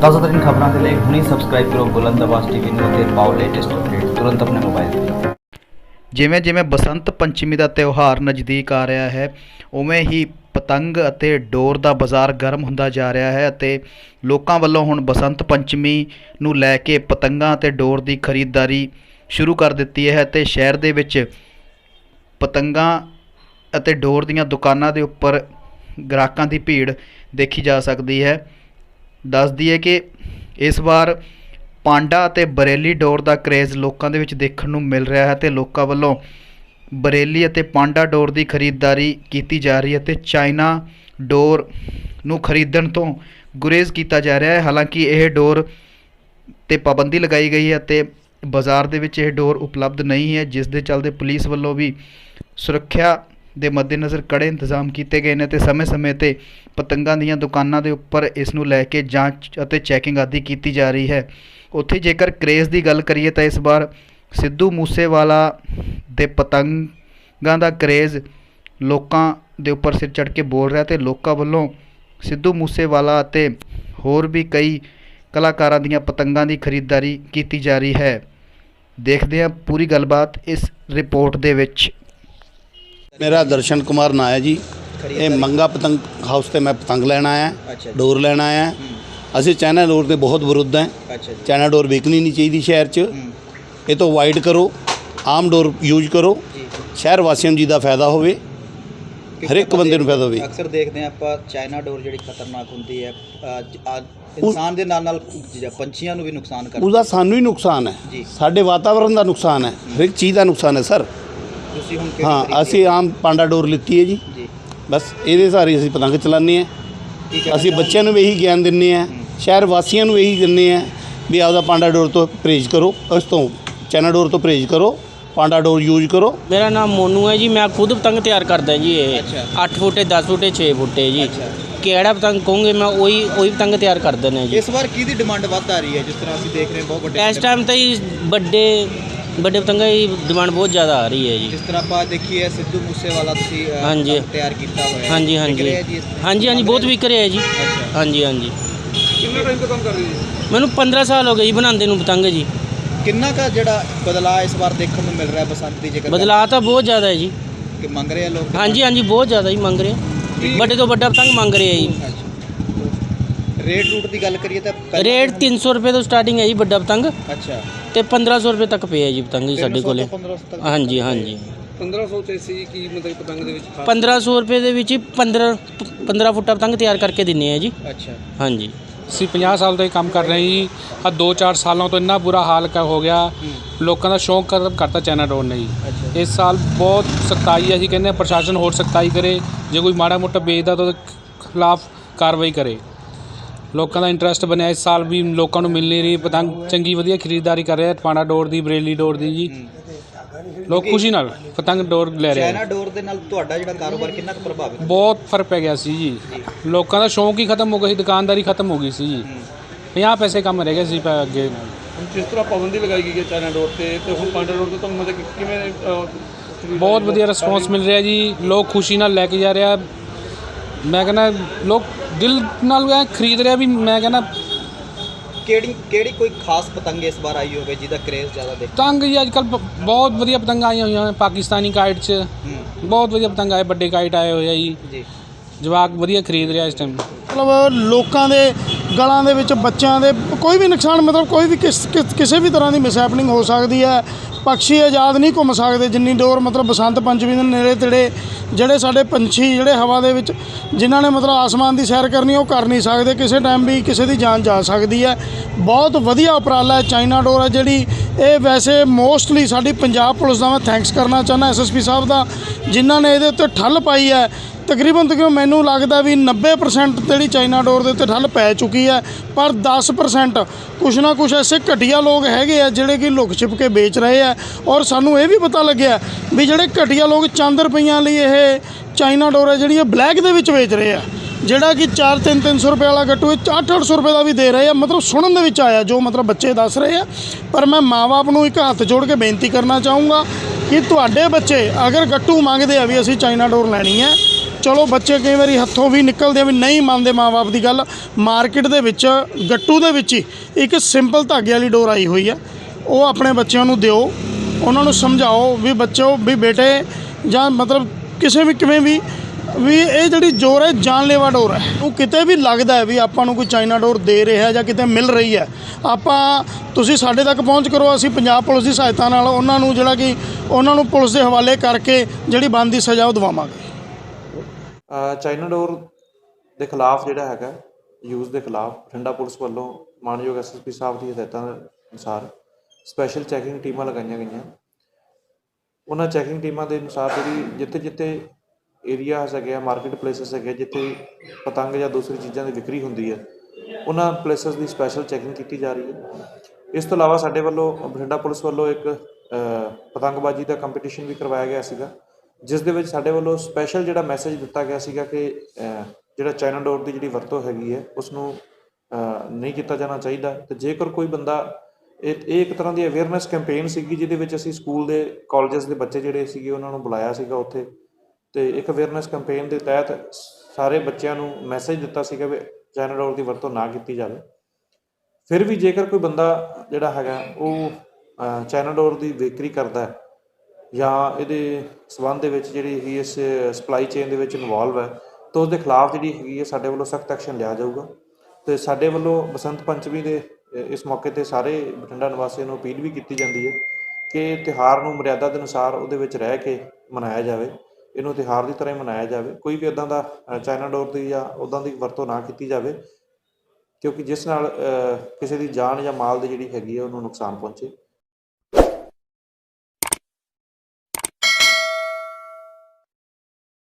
ਤਾਜ਼ਾ ਖਬਰਾਂ ਦੇ ਲਈ ਹੁਣੇ ਸਬਸਕ੍ਰਾਈਬ ਕਰੋ ਬੁਲੰਦ ਆਵਾਜ਼ ਟੀਵੀ ਨੂੰ ਅਤੇ ਪਾਓ ਲੇਟੈਸਟ ਅਪਡੇਟ ਤੁਰੰਤ ਆਪਣੇ ਮੋਬਾਈਲ ਤੇ। ਜਿਵੇਂ ਜਿਵੇਂ ਬਸੰਤ ਪੰਚਮੀ ਦਾ ਤਿਉਹਾਰ ਨਜ਼ਦੀਕ ਆ ਰਿਹਾ ਹੈ, ਉਵੇਂ ਹੀ ਪਤੰਗ ਅਤੇ ਡੋਰ ਦਾ ਬਾਜ਼ਾਰ ਗਰਮ ਹੁੰਦਾ ਜਾ ਰਿਹਾ ਹੈ ਅਤੇ ਲੋਕਾਂ ਵੱਲੋਂ ਹੁਣ ਬਸੰਤ ਪੰਚਮੀ ਨੂੰ ਲੈ ਕੇ ਪਤੰਗਾਂ ਅਤੇ ਡੋਰ ਦੀ ਖਰੀਦਦਾਰੀ ਸ਼ੁਰੂ ਕਰ ਦਿੱਤੀ ਹੈ ਅਤੇ ਸ਼ਹਿਰ ਦੇ ਵਿੱਚ ਪਤੰਗਾਂ ਅਤੇ ਡੋਰ ਦੀਆਂ ਦੁਕਾਨਾਂ ਦੇ ਉੱਪਰ ਗ੍ਰਾਹਕਾਂ ਦੀ ਭੀੜ ਦੇਖੀ ਜਾ ਸਕਦੀ ਹੈ। ਦੱਸ ਦਈਏ ਕਿ ਇਸ ਵਾਰ ਪਾਂਡਾ ਅਤੇ ਬਰੇਲੀ ਡੋਰ ਦਾ ਕਰੇਜ਼ ਲੋਕਾਂ ਦੇ ਵਿੱਚ ਦੇਖਣ ਨੂੰ ਮਿਲ ਰਿਹਾ ਹੈ ਤੇ ਲੋਕਾਂ ਵੱਲੋਂ ਬਰੇਲੀ ਅਤੇ ਪਾਂਡਾ ਡੋਰ ਦੀ ਖਰੀਦਦਾਰੀ ਕੀਤੀ ਜਾ ਰਹੀ ਹੈ ਤੇ ਚਾਈਨਾ ਡੋਰ ਨੂੰ ਖਰੀਦਣ ਤੋਂ ਗੁਰੇਜ਼ ਕੀਤਾ ਜਾ ਰਿਹਾ ਹੈ। ਹਾਲਾਂਕਿ ਇਹ ਡੋਰ ਤੇ ਪਾਬੰਦੀ ਲਗਾਈ ਗਈ ਹੈ ਤੇ ਬਾਜ਼ਾਰ ਦੇ ਵਿੱਚ ਇਹ ਡੋਰ ਉਪਲਬਧ ਨਹੀਂ ਹੈ, ਜਿਸ ਦੇ ਚੱਲਦੇ ਪੁਲਿਸ ਵੱਲੋਂ ਵੀ ਸੁਰੱਖਿਆ ਦੇ ਮੱਦੇਨਜ਼ਰ ਕੜੇ ਇੰਤਜ਼ਾਮ ਕੀਤੇ ਗਏ ਨੇ ਤੇ ਸਮੇਂ-ਸਮੇਂ ਤੇ ਪਤੰਗਾਂ ਦੀਆਂ ਦੁਕਾਨਾਂ ਦੇ ਉੱਪਰ ਇਸ ਨੂੰ ਲੈ ਕੇ ਜਾਂਚ ਅਤੇ ਚੈਕਿੰਗ ਆਦਿ ਕੀਤੀ ਜਾ ਰਹੀ ਹੈ। ਉੱਥੇ ਜੇਕਰ ਕ੍ਰੇਜ਼ ਦੀ ਗੱਲ ਕਰੀਏ ਤਾਂ ਇਸ ਵਾਰ ਸਿੱਧੂ ਮੂਸੇਵਾਲਾ ਦੇ ਪਤੰਗਾਂ ਦਾ ਕ੍ਰੇਜ਼ ਲੋਕਾਂ ਦੇ ਉੱਪਰ ਸਿਰ ਚੜ੍ਹ ਕੇ ਬੋਲ ਰਿਹਾ ਤੇ ਲੋਕਾਂ ਵੱਲੋਂ ਸਿੱਧੂ ਮੂਸੇਵਾਲਾ ਅਤੇ ਹੋਰ ਵੀ ਕਈ ਕਲਾਕਾਰਾਂ ਦੀਆਂ ਪਤੰਗਾਂ ਦੀ ਖਰੀਦਦਾਰੀ ਕੀਤੀ ਜਾ ਰਹੀ ਹੈ। ਦੇਖਦੇ ਹਾਂ ਪੂਰੀ ਗੱਲਬਾਤ ਇਸ ਰਿਪੋਰਟ ਦੇ ਵਿੱਚ। ਮੇਰਾ ਦਰਸ਼ਨ ਕੁਮਾਰ ਨਾਂ ਹੈ ਜੀ। ਇਹ ਮੰਗਾ ਪਤੰਗ ਹਾਊਸ ਤੇ ਮੈਂ ਪਤੰਗ ਲੈਣ ਆਇਆ। ਡੋਰ ਲੈਣ ਆਇਆ। ਅਸੀਂ ਚਾਈਨਾ ਡੋਰ ਦੇ ਬਹੁਤ ਵਿਰੁੱਧ ਹੈ। ਚਾਈਨਾ ਡੋਰ ਵਿਕਣੀ ਨਹੀਂ ਚਾਹੀਦੀ ਸ਼ਹਿਰ 'ਚ। ਇਹ ਤੋਂ ਵਾਈਡ ਕਰੋ। ਆਮ ਡੋਰ ਯੂਜ਼ ਕਰੋ। ਸ਼ਹਿਰ ਵਾਸੀਆਂ ਨੂੰ ਜਿਹਦਾ ਫਾਇਦਾ ਹੋਵੇ ਹਰ ਇੱਕ ਬੰਦੇ ਨੂੰ ਫਾਇਦਾ ਹੋਵੇ। ਅਕਸਰ ਦੇਖਦੇ ਹਾਂ ਆਪਾਂ ਚਾਈਨਾ ਡੋਰ ਜਿਹੜੀ ਖਤਰਨਾਕ ਹੁੰਦੀ ਹੈ ਜ- ਆ- ਇਨਸਾਨ ਦੇ ਨਾਲ ਨਾਲ ਜ- ਪੰਛੀਆਂ ਨੂੰ ਵੀ ਨੁਕਸਾਨ ਕਰਦੀ ਉਹਦਾ ਸਾਨੂੰ ਹੀ ਨੁਕਸਾਨ ਹੈ। ਜੀ। ਸਾਡੇ ਵਾਤਾਵਰਣ ਦਾ ਨੁਕਸਾਨ ਹੈ। ਹਰ ਇੱਕ ਚੀਜ਼ ਦਾ ਨੁਕਸਾਨ ਹੈ ਸਰ। ਤੁਸੀਂ ਹੁਣ ਕਿਹੜੀ ਹਾਂ ਖਰੀਦੀ ਅਸੀਂ ਆਮ ਪਾਂਡਾ ਡੋਰ ਲਿੱਤੀ ਹੈ ਜੀ। ਜੀ। ਬਸ ਇਹਦੇ ਸਾਰੇ ਅਸੀਂ ਪਤੰਗ ਚਲਾਉਂਦੇ ਹਾਂ। ਕੀ ਕਹਿਣਾ ਅਸੀਂ? ਬੱਚਿਆਂ ਨੂੰ ਵੀ ਇਹੀ ਗਿਆਨ ਦਿੰਦੇ ਆ ਸ਼ਹਿਰ ਵਾਸੀਆਂ ਨੂੰ ਇਹੀ ਦਿੰਦੇ ਆ ਵੀ ਆਪਦਾ ਪਾਂਡਾ ਡੋਰ ਤੋਂ ਪਰਹੇਜ਼ ਕਰੋ। ਉਸ ਤੋਂ ਚਾਈਨਾ ਡੋਰ ਤੋਂ ਪਰਹੇਜ਼ ਕਰੋ। ਪਾਂਡਾ ਡੋਰ ਯੂਜ਼ ਕਰੋ। ਮੇਰਾ ਨਾਮ ਮੋਨੂ ਹੈ ਜੀ। ਮੈਂ ਖੁਦ ਪਤੰਗ ਤਿਆਰ ਕਰਦਾ ਜੀ ਇਹ। ਅੱਛਾ। 8 ਫੁੱਟੇ 10 ਫੁੱਟੇ 6 ਫੁੱਟੇ ਜੀ। ਅੱਛਾ। ਕਿਹੜਾ ਪਤੰਗ ਕਹੋਗੇ ਮੈਂ ਉਹੀ ਉਹੀ ਪਤੰਗ ਤਿਆਰ ਕਰ ਦਿੰਦਾ ਜੀ। ਇਸ ਵਾਰ ਕਿਹਦੀ ਡਿਮਾਂਡ ਵੱਧ ਆ ਰਹੀ ਹੈ? ਜਿਸ ਤਰ੍ਹਾਂ ਅਸੀਂ ਦੇਖ ਰਹੇ ਹਾਂ ਬਹੁਤ ਵੱਡੇ ਇਸ ਟਾਈਮ ਤਾਂ ਜੀ ਵੱਡੇ ਵੱਡੇ ਪਤੰਗਾਂ ਦੀ ਡਿਮਾਂਡ ਬਹੁਤ ਜ਼ਿਆਦਾ ਆ ਰਹੀ ਹੈ ਜੀ ਜਿਸ ਤਰ੍ਹਾਂ ਆਪਾਂ ਦੇਖੀਏ ਸਿੱਧੂ ਮੂਸੇਵਾਲਾ ਤੁਸੀਂ ਅ, ਹਾਂਜੀ। ਪਤੰਗ ਤਿਆਰ ਕੀਤਾ ਹੋਇਆ ਹੈ। ਹਾਂਜੀ ਵਿਕ ਹਾਂਜੀ ਰਿਹਾ ਜੀ ਇਸ ਤਰ੍ਹਾਂ? ਹਾਂਜੀ ਹਾਂਜੀ ਬਹੁਤ ਵਿਕ ਰਿਹਾ ਜੀ ਅੱਛਾ। ਹਾਂਜੀ ਹਾਂਜੀ ਕਿੰਨਾ ਟਾਈਮ ਤੋਂ ਕੰਮ ਕਰ ਰਹੇ ਜੀ ਮੈਨੂੰ 15 ਸਾਲ ਹੋ ਗਏ ਜੀ ਬਣਾਉਂਦੇ ਨੂੰ ਪਤੰਗ ਜੀ ਕਿੰਨਾ ਕਾ ਜਿਹੜਾ ਬਦਲਾਅ ਇਸ ਵਾਰ ਦੇਖਣ ਨੂੰ ਮਿਲ ਰਿਹਾ ਬਸੰਤ ਦੀ ਜੇਕਰ ਬਦਲਾਅ ਤਾਂ ਬਹੁਤ ਜ਼ਿਆਦਾ ਹੈ ਜੀ ਕਿ ਮੰਗ ਰਹੇ ਆ ਲੋਕ ਹਾਂਜੀ ਹਾਂਜੀ ਬਹੁਤ ਜ਼ਿਆਦਾ ਹੀ ਮੰਗ ਰਹੇ ਵੱਡੇ ਤੋਂ ਵੱਡਾ ਪਤੰਗ ਮੰਗ ਰਹੇ ਆ ਜੀ ਅੱਛਾ। ਰੇਟ ਰੂਟ ਦੀ ਗੱਲ ਕਰੀਏ ਤਾਂ ਪਹਿਲਾਂ- ਰੇਟ 300 ਰੁਪਏ ਤੋਂ ਸਟਾਰਟਿੰਗ ਹੈ ਜੀ ਵੱਡਾ ਪਤੰਗ। ਅੱਛਾ। ਤੇ 1500 ਰੁਪਏ ਤੱਕ ਪਿਆ ਜੀ ਪਤੰਗ ਜੀ ਸਾਡੇ 300 ਕੋਲੇ। ਤੋਂ 1500 ਤੱਕ ਹਾਂਜੀ ਹਾਂਜੀ। 1500 ਚ ਸੀ ਕੀ ਮਤਲਬ ਪਤੰਗ ਦੇ ਵਿੱਚ ਖਾਸ? 1500 ਰੁਪਏ ਦੇ ਵਿੱਚ ਹੀ 15 15 ਫੁੱਟਾ ਪਤੰਗ ਤਿਆਰ ਕਰਕੇ ਦਿੰਨੇ ਆ ਜੀ। ਅੱਛਾ। ਹਾਂਜੀ। ਅਸੀਂ 50 ਸਾਲ ਤੋਂ ਇਹ ਕੰਮ ਕਰ ਰਹੇ ਜੀ। ਆ 2-4 ਸਾਲਾਂ ਤੋਂ ਇੰਨਾ ਬੁਰਾ ਹਾਲ ਕ ਹੋ ਗਿਆ। ਲੋਕਾਂ ਦਾ ਸ਼ੌਂਕ ਖਤਮ ਕਰਤਾ ਚਾਈਨਾ ਡੋਰ ਨੇ ਜੀ। ਇਸ ਸਾਲ ਬਹੁਤ ਸਖਤਾਈ ਹੈ। ਅਸੀਂ ਕਹਿੰਦੇ ਹਾਂ ਪ੍ਰਸ਼ਾਸਨ ਹੋਰ ਸਖਤਾਈ ਕਰੇ। ਜੇ ਕੋਈ ਮਾੜਾ ਮੋਟਾ ਵੇਚਦਾ ਤਾਂ ਉਹਦੇ ਖਿਲਾਫ ਕਾਰਵਾਈ ਕਰੇ। ਲੋਕਾਂ ਦਾ ਇੰਟਰਸਟ ਬਣਿਆ ਇਸ ਸਾਲ ਵੀ ਲੋਕਾਂ ਨੂੰ ਮਿਲ ਨਹੀਂ ਰਹੀ ਪਤੰਗ ਚੰਗੀ ਵਧੀਆ ਖਰੀਦਦਾਰੀ ਕਰ ਰਹੇ ਪਾਣਾ ਡੋਰ ਦੀ ਬਰੇਲੀ ਡੋਰ ਦੀ ਜੀ। ਲੋਕ ਖੁਸ਼ੀ ਨਾਲ ਪਤੰਗ ਡੋਰ ਲੈ ਰਹੇ ਆ। ਚਾਈਨਾ ਡੋਰ ਦੇ ਨਾਲ ਤੁਹਾਡਾ ਜਿਹੜਾ ਕਾਰੋਬਾਰ ਕਿੰਨਾ ਕੁ ਪ੍ਰਭਾਵਿਤ ਬਹੁਤ ਫ਼ਰਕ ਪੈ ਗਿਆ ਸੀ ਜੀ। ਲੋਕਾਂ ਦਾ ਸ਼ੌਂਕ ਹੀ ਖਤਮ ਹੋ ਗਿਆ ਸੀ ਦੁਕਾਨਦਾਰੀ ਖਤਮ ਹੋ ਗਈ ਸੀ ਜੀ। 50 ਪੈਸੇ ਕੰਮ ਰਹਿ ਗਏ ਸੀ ਪ- ਅੱਗੇ। ਜਿਸ ਤਰ੍ਹਾਂ ਪਾਬੰਦੀ ਲਗਾਈ ਗਈ ਹੈ ਚਾਈਨਾ ਡੋਰ ਤੇ? ਤੇ ਹੁਣ ਪਾਂਡਾ ਡੋਰ ਤੇ ਤੁਹਾਨੂੰ ਮਤਲਬ ਕਿ ਕਿਵੇਂ ਅਹ, ਬਹੁਤ ਵਧੀਆ ਰਿਸਪੌਂਸ ਮਿਲ ਰਿਹਾ ਜੀ। ਲੋਕ ਖੁਸ਼ੀ ਨਾਲ ਲੈ ਕੇ ਜਾ ਰਿਹਾ। ਮੈਂ ਕਹਿੰਦਾ ਲੋਕ ਦਿਲ ਨਾਲ ਐਂ ਖਰੀਦ ਰਿਹਾ ਵੀ ਮੈਂ ਕਹਿੰਦਾ ਕਿਹੜੀ ਕਿਹੜੀ ਕੋਈ ਖਾਸ ਪਤੰਗ ਇਸ ਵਾਰ ਆਈ ਹੋਵੇ ਜਿਹਦਾ ਕ੍ਰੇਜ਼ ਜ਼ਿਆਦਾ ਦੇਖ ਪਤੰਗ ਜੀ ਅੱਜ ਕੱਲ ਬਹੁਤ ਵਧੀਆ ਪਤੰਗਾਂ ਆਈਆਂ ਹੋਈਆਂ ਨੇ ਪਾਕਿਸਤਾਨੀ ਕਾਈਟ 'ਚ। ਬਹੁਤ ਵਧੀਆ ਪਤੰਗ ਆਏ ਵੱਡੇ ਕਾਈਟ ਆਏ ਹੋਏ ਆ ਜੀ। ਜੀ। ਜਵਾਕ ਵਧੀਆ ਖਰੀਦ ਰਿਹਾ ਇਸ ਟਾਈਮ ਮਤਲਬ ਲੋਕਾਂ ਦੇ ਗਲਾਂ ਦੇ ਵਿੱਚ ਬੱਚਿਆਂ ਦੇ ਕੋਈ ਵੀ ਨੁਕਸਾਨ, ਮਤਲਬ ਕੋਈ ਵੀ ਕਿਸ ਕਿਸ- ਕਿਸੇ ਵੀ ਤਰ੍ਹਾਂ ਦੀ ਮਿਸਹੈਪਨਿੰਗ ਹੋ ਸਕਦੀ ਹੈ। ਪੰਛੀ ਆਜ਼ਾਦ ਨਹੀਂ ਘੁੰਮ ਸਕਦੇ, ਜਿੰਨੀ ਡੋਰ ਮਤਲਬ ਬਸੰਤ ਪੰਚਮੀ ਦੇ ਨੇੜੇ ਤੇੜੇ ਜਿਹੜੇ ਸਾਡੇ ਪੰਛੀ, ਜਿਹੜੇ ਹਵਾ ਦੇ ਵਿੱਚ ਜਿਨ੍ਹਾਂ ਨੇ ਮਤਲਬ ਆਸਮਾਨ ਦੀ ਸੈਰ ਕਰਨੀ, ਉਹ ਕਰ ਨਹੀਂ ਸਕਦੇ। ਕਿਸੇ ਟਾਈਮ ਵੀ ਕਿਸੇ ਦੀ ਜਾਨ ਜਾ ਸਕਦੀ ਹੈ। ਬਹੁਤ ਵਧੀਆ ਉਪਰਾਲਾ ਹੈ, ਚਾਈਨਾ ਡੋਰ ਹੈ ਜਿਹੜੀ। ਇਹ ਵੈਸੇ ਮੋਸਟਲੀ ਸਾਡੀ ਪੰਜਾਬ ਪੁਲਿਸ ਦਾ ਮੈਂ ਥੈਂਕਸ ਕਰਨਾ ਚਾਹੁੰਦਾ ਐਸਐਸਪੀ ਸਾਹਿਬ ਦਾ, ਜਿਨ੍ਹਾਂ ਨੇ ਇਹਦੇ ਉੱਤੇ ਠੱਲ ਪਾਈ ਹੈ। ਤਕਰੀਬਨ ਤਕਰੀਬਨ ਮੈਨੂੰ ਲੱਗਦਾ ਵੀ 90% ਜਿਹੜੀ ਚਾਈਨਾ ਡੋਰ ਦੇ ਉੱਤੇ ਠੱਲ ਪੈ ਚੁੱਕੀ ਹੈ, ਪਰ 10% ਕੁਛ ਨਾ ਕੁਛ ਐਸੇ ਘਟੀਆ ਲੋਕ ਹੈਗੇ ਆ ਜਿਹੜੇ ਕਿ ਲੁਕ ਛਿਪ ਕੇ ਵੇਚ ਰਹੇ ਆ। ਔਰ ਸਾਨੂੰ ਇਹ ਵੀ ਪਤਾ ਲੱਗਿਆ ਵੀ ਜਿਹੜੇ ਘਟੀਆ ਲੋਕ ਚੰਦ ਰੁਪਈਆਂ ਲਈ ਇਹ ਚਾਈਨਾ ਡੋਰ ਹੈ, ਜਿਹੜੀ ਇਹ ਬਲੈਕ ਦੇ ਵਿੱਚ ਵੇਚ ਰਹੇ ਆ। ਜਿਹੜਾ ਕਿ 4 3 300 ਰੁਪਏ ਵਾਲਾ ਗੱਟੂ ਇਹ 8 800 ਰੁਪਏ ਦਾ ਵੀ ਦੇ ਰਹੇ ਆ, ਮਤਲਬ ਸੁਣਨ ਦੇ ਵਿੱਚ ਆਇਆ, ਜੋ ਮਤਲਬ ਬੱਚੇ ਦੱਸ ਰਹੇ ਆ। ਪਰ ਮੈਂ ਮਾਂ-ਬਾਪ ਨੂੰ ਇੱਕ ਹੱਥ ਜੋੜ ਕੇ ਬੇਨਤੀ ਕਰਨਾ ਚਾਹੂੰਗਾ ਕਿ ਤੁਹਾਡੇ ਬੱਚੇ ਅਗਰ ਗੱਟੂ ਮੰਗਦੇ ਆ ਵੀ ਅਸੀਂ ਚਾਈਨਾ ਡੋਰ ਲੈਣੀ ਹੈ ਚਲੋ ਬੱਚੇ ਕਈ ਵਾਰੀ ਹੱਥੋਂ ਵੀ ਨਿਕਲਦੇ ਆ ਵੀ ਨਹੀਂ ਮੰਨਦੇ ਮਾਪੇ ਦੀ ਗੱਲ। ਮਾਰਕੀਟ ਦੇ ਵਿੱਚ, ਗੱਟੂ ਦੇ ਵਿੱਚ ਹੀ ਇੱਕ ਸਿੰਪਲ ਧਾਗੇ ਵਾਲੀ ਡੋਰ ਆਈ ਹੋਈ ਆ। ਉਹ ਆਪਣੇ ਬੱਚਿਆਂ ਨੂੰ ਦਿਓ। ਉਹਨਾਂ ਨੂੰ ਸਮਝਾਓ ਵੀ ਬੱਚੋ, ਵੀ ਬੇਟੇ ਜਾਂ ਮਤਲਬ ਕਿਸੇ ਵੀ ਕਿਵੇਂ ਵੀ ਵੀ ਇਹ ਜਿਹੜੀ ਡੋਰ ਹੈ, ਜਾਨਲੇਵਾ ਡੋਰ ਹੈ। ਉਹ ਕਿਤੇ ਵੀ ਲੱਗਦਾ ਹੈ ਵੀ ਆਪਾਂ ਨੂੰ ਕੋਈ ਚਾਈਨਾ ਡੋਰ ਦੇ ਰਿਹਾ ਜਾਂ ਕਿਤੇ ਮਿਲ ਰਹੀ ਹੈ। ਆਪਾਂ, ਤੁਸੀਂ ਸਾਡੇ ਤੱਕ ਪਹੁੰਚ ਕਰੋ, ਅਸੀਂ ਪੰਜਾਬ ਪੁਲਿਸ ਦੀ ਸਹਾਇਤਾ ਨਾਲ ਉਹਨਾਂ ਨੂੰ ਜਿਹੜਾ ਕਿ ਉਹਨਾਂ ਨੂੰ ਪੁਲਿਸ ਦੇ ਹਵਾਲੇ ਕਰਕੇ ਜਿਹੜੀ ਬਣਦੀ ਸਜ਼ਾ ਉਹ ਦਵਾਵਾਂਗੇ। ਚਾਈਨਾ ਡੋਰ ਦੇ ਖਿਲਾਫ ਜਿਹੜਾ ਹੈਗਾ, ਯੂਜ਼ ਦੇ ਖਿਲਾਫ ਬਠਿੰਡਾ ਪੁਲਿਸ ਵੱਲੋਂ ਮਾਨਯੋਗ ਐਸਐਸਪੀ ਸਾਹਿਬ ਦੀ ਹਦਾਇਤਾਂ ਅਨੁਸਾਰ ਸਪੈਸ਼ਲ ਚੈਕਿੰਗ ਟੀਮਾਂ ਲਗਾਈਆਂ ਗਈਆਂ। ਉਹਨਾਂ ਚੈਕਿੰਗ ਟੀਮਾਂ ਦੇ ਅਨੁਸਾਰ ਜਿਹੜੀ ਜਿੱਥੇ ਜਿੱਥੇ ਏਰੀਆ ਹੈਗੇ ਆ ਮਾਰਕੀਟ ਪਲੇਸਸ ਹੈਗੇ ਜਿੱਥੇ ਪਤੰਗ ਜਾਂ ਦੂਸਰੀ ਚੀਜ਼ਾਂ ਦੀ ਵਿਕਰੀ ਹੁੰਦੀ ਹੈ, ਉਹਨਾਂ ਪਲੇਸਸ ਦੀ ਸਪੈਸ਼ਲ ਚੈਕਿੰਗ ਕੀਤੀ ਜਾ ਰਹੀ ਹੈ। ਇਸ ਤੋਂ ਇਲਾਵਾ ਸਾਡੇ ਵੱਲੋਂ ਬਠਿੰਡਾ ਪੁਲਿਸ ਵੱਲੋਂ ਇੱਕ ਪਤੰਗਬਾਜ਼ੀ ਦਾ ਕੰਪੀਟੀਸ਼ਨ ਵੀ ਕਰਵਾਇਆ ਗਿਆ ਸੀਗਾ। ਜਿਸ ਦੇ ਵਿੱਚ ਸਾਡੇ ਵੱਲੋਂ ਸਪੈਸ਼ਲ ਜਿਹੜਾ ਮੈਸੇਜ ਦਿੱਤਾ ਗਿਆ ਸੀਗਾ ਕਿ ਜਿਹੜਾ ਚਾਈਨਾ ਡੋਰ ਦੀ ਜਿਹੜੀ ਵਰਤੋਂ ਹੈਗੀ ਹੈ ਉਸ ਨੂੰ ਨਹੀਂ ਕੀਤਾ ਜਾਣਾ ਚਾਹੀਦਾ। ਤੇ ਜੇਕਰ ਕੋਈ ਬੰਦਾ ਇਹ ਇਹ ਇੱਕ ਤਰ੍ਹਾਂ ਦੀ ਅਵੇਅਰਨੈਸ ਕੈਂਪੇਨ ਸੀਗੀ ਜਿਹਦੇ ਵਿੱਚ ਅਸੀਂ ਸਕੂਲ ਦੇ ਕਾਲਜਸ ਦੇ ਬੱਚੇ ਜਿਹੜੇ ਸੀਗੇ ਉਹਨਾਂ ਨੂੰ ਬੁਲਾਇਆ ਸੀਗਾ ਉੱਥੇ। ਤੇ ਇੱਕ ਅਵੇਅਰਨੈਸ ਕੈਂਪੇਨ ਦੇ ਤਹਿਤ ਸਾਰੇ ਬੱਚਿਆਂ ਨੂੰ ਮੈਸੇਜ ਦਿੱਤਾ ਸੀਗਾ ਵੀ ਚਾਈਨਾ ਡੋਰ ਦੀ ਵਰਤੋਂ ਨਾ ਕੀਤੀ ਜਾਵੇ। ਫਿਰ ਵੀ ਜੇਕਰ ਕੋਈ ਬੰਦਾ ਜਿਹੜਾ ਹੈਗਾ ਉਹ ਅ, ਚਾਈਨਾ ਡੋਰ ਦੀ ਵਿਕਰੀ ਕਰਦਾ ਹੈ ਜਾਂ ਇਹਦੇ ਸਬੰਧ ਦੇ ਵਿੱਚ ਜਿਹੜੀ ਹੈਗੀ ਇਸ ਸਪਲਾਈ ਚੇਨ ਦੇ ਵਿੱਚ ਇਨਵੋਲਵ ਹੈ ਤਾਂ ਉਸ ਦੇ ਖਿਲਾਫ ਜਿਹੜੀ ਹੈਗੀ ਹੈ ਸਾਡੇ ਵੱਲੋਂ ਸਖਤ ਐਕਸ਼ਨ ਲਿਆ ਜਾਊਗਾ। ਤੇ ਸਾਡੇ ਵੱਲੋਂ ਬਸੰਤ ਪੰਚਮੀ ਦੇ ਇਸ ਮੌਕੇ ਤੇ ਸਾਰੇ ਬਠਿੰਡਾ ਨਿਵਾਸੀਆਂ ਨੂੰ ਅਪੀਲ ਵੀ ਕੀਤੀ ਜਾਂਦੀ ਹੈ ਕਿ ਤਿਉਹਾਰ ਨੂੰ ਮਰਿਆਦਾ ਦੇ ਅਨੁਸਾਰ ਉਹਦੇ ਵਿੱਚ ਰਹਿ ਕੇ ਮਨਾਇਆ ਜਾਵੇ ਇਹਨੂੰ ਤਿਉਹਾਰ ਦੀ ਤਰ੍ਹਾਂ ਹੀ ਮਨਾਇਆ ਜਾਵੇ। ਕੋਈ ਵੀ ਇਦਾਂ ਦਾ ਅ, ਚਾਈਨਾ ਡੋਰ ਦੀ ਜਾਂ ਉਦਾਂ ਦੀ ਵਰਤੋਂ ਨਾ ਕੀਤੀ ਜਾਵੇ ਕਿਉਂਕਿ ਜਿਸ ਨਾਲ ਕਿਸੇ ਦੀ ਜਾਨ ਜਾਂ ਮਾਲ ਦੀ ਜਿਹੜੀ ਹੈਗੀ ਹੈ ਉਹਨੂੰ ਨੁਕਸਾਨ ਪਹੁੰਚੇ।